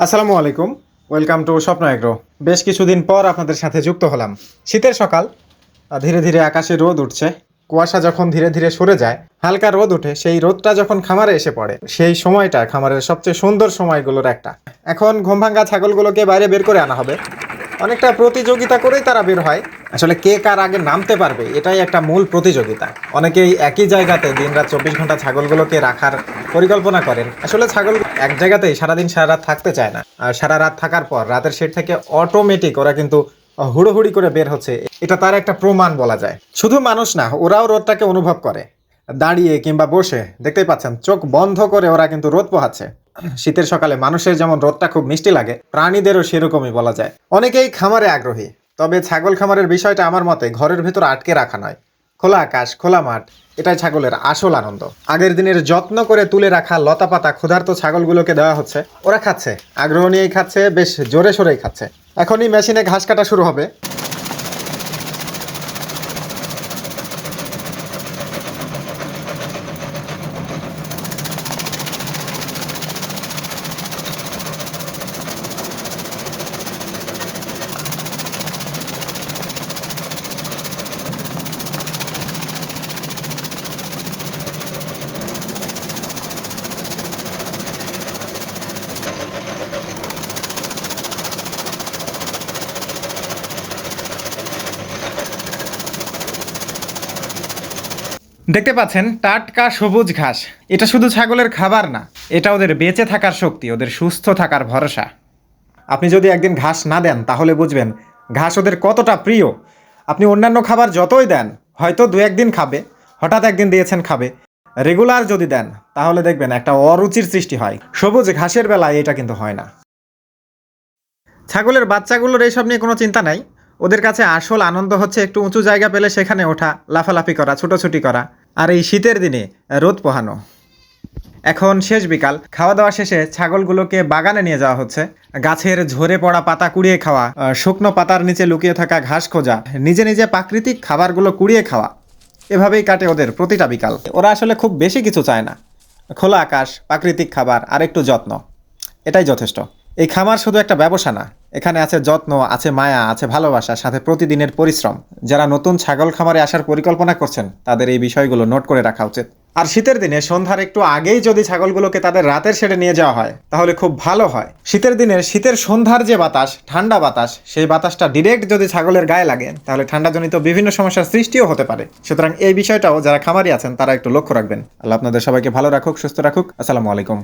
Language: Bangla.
আসসালামু আলাইকুম। Welcome to Swapno Agro. বেশ কিছুদিন পর আপনাদের সাথে যুক্ত হলাম। শীতের সকাল ধীরে ধীরে আকাশে রোদ উঠছে। কুয়াশা যখন ধীরে ধীরে সরে যায়, হালকা রোদ উঠে, সেই রোদটা যখন খামারে এসে পড়ে, সেই সময়টা খামারের সবচেয়ে সুন্দর সময়গুলোর একটা। এখন ঘুমভাঙ্গা ছাগলগুলোকে বাইরে বের করে আনা হবে। অনেকটা প্রতিযোগিতা করেই তারা বের হয়। আসলে কে কার আগে নামতে পারবে, এটাই একটা মূল প্রতিযোগিতা। অনেকেই একই জায়গাতে দিনরাত চব্বিশ ঘণ্টা ছাগলগুলোকে রাখার পরিকল্পনা করেন। আসলে ছাগল এক জায়গাতেই সারাদিন সারা রাত থাকতে চায় না। আর সারা রাত থাকার পর রাতের শেড থেকে অটোমেটিক ওরা কিন্তু হুড়োহুড়ি করে বের হচ্ছে। এটা তার একটা প্রমাণ বলা যায়। শুধু মানুষ না, ওরাও রোদটাকে অনুভব করে। দাঁড়িয়ে কিংবা বসে, দেখতেই পাচ্ছেন, চোখ বন্ধ করে ওরা কিন্তু রোদ পোহাচ্ছে। শীতের সকালে মানুষের যেমন রোদটা খুব মিষ্টি লাগে, প্রাণীদেরও সেরকমই বলা যায়। অনেকেই খামারে আগ্রহী। তবে ছাগল খামারের বিষয়টা আমার মতে ঘরের ভেতর আটকে রাখা নয়। খোলা আকাশ, খোলা মাঠ, এটাই ছাগলের আসল আনন্দ। আগের দিনের যত্ন করে তুলে রাখা লতা পাতা ক্ষুধার্ত ছাগলগুলোকে দেওয়া হচ্ছে। ওরা খাচ্ছে, আগ্রহ নিয়েই খাচ্ছে, বেশ জোরে সোরেই খাচ্ছে। এখনই মেশিনে ঘাস কাটা শুরু হবে। দেখতে পাচ্ছেন, টাটকা সবুজ ঘাস। এটা শুধু ছাগলের খাবার না, এটা ওদের বেঁচে থাকার শক্তি, ওদের সুস্থ থাকার ভরসা। আপনি যদি একদিন ঘাস না দেন, তাহলে বুঝবেন, ঘাস ওদের কতটা প্রিয়। আপনি অন্যান্য খাবার যতই দেন, হয়তো দু একদিন খাবে, হঠাৎ একদিন দিয়েছেন খাবে। রেগুলার যদি দেন, তাহলে দেখবেন একটা অরুচির সৃষ্টি হয়। সবুজ ঘাসের বেলায় এটা কিন্তু হয় না। ছাগলের বাচ্চাগুলোর এইসব নিয়ে কোনো চিন্তা নাই। ওদের কাছে আসল আনন্দ হচ্ছে একটু উঁচু জায়গা পেলে সেখানে ওঠা, লাফালাফি করা, ছুটোছুটি করা। আর এই শীতের দিনে রোদ পোহানো। এখন শেষ বিকাল খাওয়া দাওয়া শেষে ছাগলগুলোকে বাগানে নিয়ে যাওয়া হচ্ছে। গাছের ঝরে পড়া পাতা কুড়িয়ে খাওয়া শুকনো পাতার নিচে লুকিয়ে থাকা ঘাস খোঁজা, নিজে নিজে প্রাকৃতিক খাবারগুলো কুড়িয়ে খাওয়া। এভাবেই কাটে ওদের প্রতিটা বিকাল। ওরা আসলে খুব বেশি কিছু চায় না। খোলা আকাশ, প্রাকৃতিক খাবার আর একটু যত্ন। এটাই যথেষ্ট। এই খামার শুধু একটা ব্যবসা না এখানে আছে যত্ন, আছে মায়া, আছে ভালোবাসা, সাথে প্রতিদিনের পরিশ্রম। যারা নতুন ছাগল খামারে আসার পরিকল্পনা করছেন, তাদের এই বিষয়গুলো নোট করে রাখা উচিত। আর শীতের দিনে সন্ধ্যার একটু আগেই যদি ছাগলগুলোকে তাদের রাতের শেডে নিয়ে যাওয়া হয়, তাহলে খুব ভালো হয়। শীতের দিনের শীতের সন্ধ্যার যে বাতাস, ঠান্ডা বাতাস, সেই বাতাসটা ডিরেক্ট যদি ছাগলের গায়ে লাগে, তাহলে ঠান্ডাজনিত বিভিন্ন সমস্যার সৃষ্টিও হতে পারে। সুতরাং এই বিষয়টাও যারা খামারি আছেন, তারা একটু লক্ষ্য রাখবেন। আল্লাহ আপনাদের সবাইকে ভালো রাখুক, সুস্থ রাখুক। আসসালামু আলাইকুম।